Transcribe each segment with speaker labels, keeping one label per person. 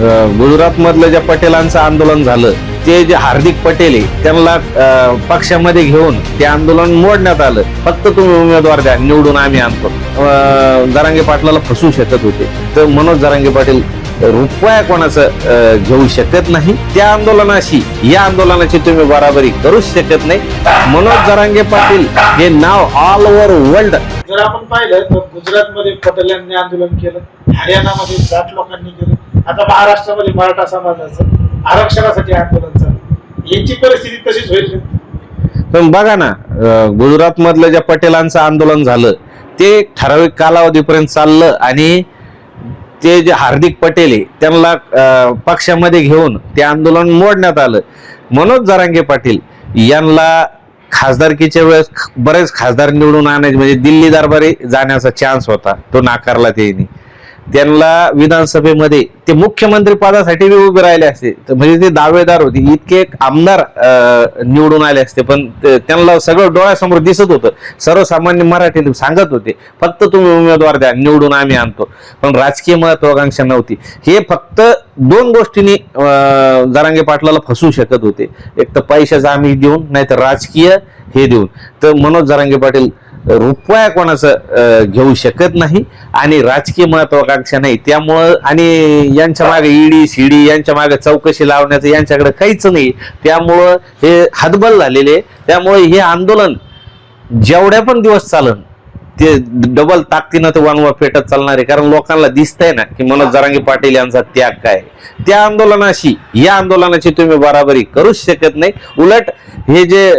Speaker 1: गुजरात मधलं ज्या पटेलांचं आंदोलन झालं ते जे हार्दिक पटेल आहे त्यांना पक्षामध्ये घेऊन ते आंदोलन मोडण्यात आलं. फक्त तुम्ही उमेदवार द्या निवडून आम्ही आणतो. अं, जरांगे पाटलाला फसवू शकत होते. तर मनोज जरांगे पाटील रुपया कोणाचं घेऊ शकत नाही. त्या आंदोलनाशी या आंदोलनाची तुम्ही बराबरी करूच शकत नाही. मनोज जरांगे पाटील हे नाव ऑल ओव्हर वर्ल्ड
Speaker 2: जर आपण पाहिलं तर गुजरातमध्ये पटेलांनी आंदोलन केलं हरियाणामध्ये जाट लोकांनी केलं. आता महाराष्ट्रामध्ये मराठा समाजाचं आरक्षणासाठी आंदोलन चालू. यांची परिस्थिती तशीच होईल
Speaker 1: पण बघा ना गुजरात मधलं ज्या पटेलांचं आंदोलन झालं ते ठराविक कालावधीपर्यंत चाललं आणि ते जे हार्दिक पटेल आहे त्यांना पक्षामध्ये घेऊन ते आंदोलन मोडण्यात आलं. मनोज जरांगे पाटील यांना खासदारकीच्या वेळेस बरेच खासदार निवडून आणायचे म्हणजे दिल्ली दरबारी जाण्याचा चान्स होता तो नाकारला त्यांनी. त्यांना विधानसभेमध्ये ते मुख्यमंत्री पदासाठी उभे राहिले असते. तर म्हणजे ते दावेदार होते. इतके एक आमदार निवडून आले असते. पण त्यांना सगळं डोळ्यासमोर दिसत होतं. सर्वसामान्य मराठीत सांगत होते. फक्त तुम्ही उमेदवार द्या निवडून आम्ही आणतो. पण राजकीय महत्वाकांक्षा नव्हती. हे फक्त दोन गोष्टींनी जरांगे पाटलाला फसवू शकत होते. एक तर पैशाचा आम्ही देऊन नाहीतर राजकीय हे देऊन. तर मनोज जरांगे पाटील रुपया कोणाचं घेऊ शकत नाही आणि राजकीय महत्वाकांक्षा नाही. त्यामुळं आणि यांच्या मागे ईडी सीडी यांच्या मागे चौकशी लावण्याचं यांच्याकडे काहीच नाही. त्यामुळं हे हतबल झालेले आहे. त्यामुळे हे आंदोलन जेवढ्या पण दिवस चालन ते डबल ताकदीनं ते वनवर पेटत चालणार आहे कारण लोकांना दिसतंय ना की मनोज जरांगी पाटील यांचा त्याग काय? त्या आंदोलनाशी या आंदोलनाची तुम्ही बराबरी करूच शकत नाही. उलट हे जे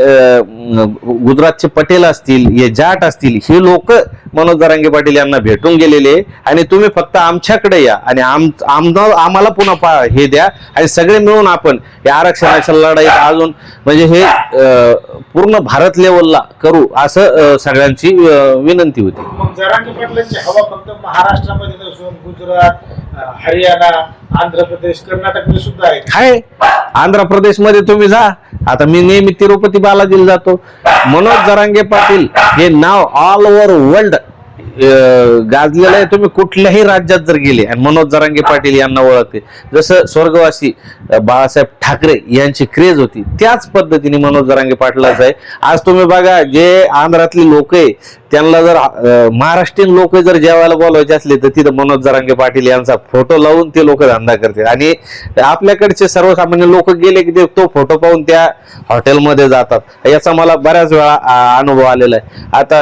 Speaker 1: गुजरातचे पटेल असतील हे जाट असतील हे लोक मनोज दरांगे पाटील यांना भेटून गेलेले आहे. आणि तुम्ही फक्त आमच्याकडे या आणि आम आम्हाला पुन्हा पा- हे द्या आणि सगळे मिळून आपण या आरक्षणाच्या लढाईत अजून म्हणजे हे पूर्ण भारत लेवलला करू असं सगळ्यांची विनंती होती
Speaker 2: मग हवा फक्त महाराष्ट्रामध्ये नसून गुजरात हरियाणा आंध्र प्रदेश कर्नाटकमध्ये सुद्धा आहे
Speaker 1: काय आंध्र प्रदेशमध्ये तुम्ही जा. आता मी नेहमी तिरुपती बालाजीला जातो. मनोज जरांगे पाटील हे नाव ऑल ओव्हर वर्ल्ड गाजलेलं आहे. तुम्ही कुठल्याही राज्यात जर गेले आणि मनोज जरांगे पाटील यांना ओळखते जसं स्वर्गवासी बाळासाहेब ठाकरे यांची क्रेज होती त्याच पद्धतीने मनोज जरांगे पाटलाच आहे. आज तुम्ही बघा जे आंध्रातली लोक आहे त्यांना जर महाराष्ट्रीयन लोक जर जेवायला बोलवायचे असले तर तिथं मनोज जरांगे पाटील यांचा फोटो लावून ते लोक धंदा करतात आणि आपल्याकडचे सर्वसामान्य लोक गेले की ते तो फोटो पाहून त्या हॉटेलमध्ये जातात. याचा मला बऱ्याच वेळा अनुभव आलेला आहे. आता